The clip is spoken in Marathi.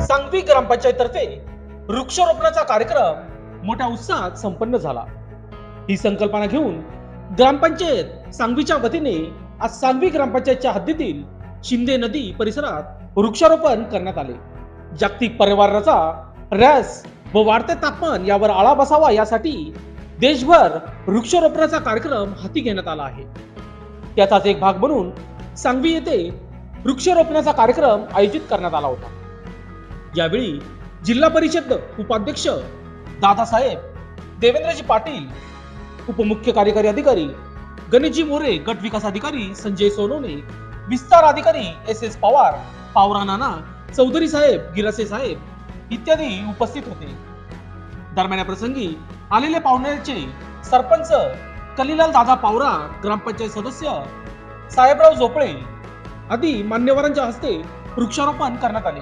सांगवी ग्रामपंचायततर्फे वृक्षारोपणाचा कार्यक्रम मोठ्या उत्साहात संपन्न झाला. ही संकल्पना घेऊन ग्रामपंचायत सांगवीच्या वतीने आज सांगवी ग्रामपंचायतच्या हद्दीतील शिंदे नदी परिसरात वृक्षारोपण करण्यात आले. जागतिक पर्यावरणाचा रस व वाढते तापमान यावर आळा बसावा यासाठी देशभर वृक्षारोपणाचा कार्यक्रम हाती घेण्यात आला आहे. त्याचाच एक भाग म्हणून सांगवी येथे वृक्षारोपणाचा कार्यक्रम आयोजित करण्यात आला होता. यावेळी जिल्हा परिषद उपाध्यक्ष दादासाहेब देवेंद्रजी पाटील उपमुख्य कार्यकारी अधिकारी गणेशजी मोरे गट विकास अधिकारी संजय सोनोने विस्तार अधिकारी एस एस पवार पावरा नाना चौधरी साहेब गिरासे साहेब इत्यादी उपस्थित होते. दरम्यान या प्रसंगी आलेले पाहुण्याचे सरपंच कलिलाल दादा पावरा ग्रामपंचायत सदस्य साहेबराव झोपळे आदी मान्यवरांच्या हस्ते वृक्षारोपण करण्यात आले.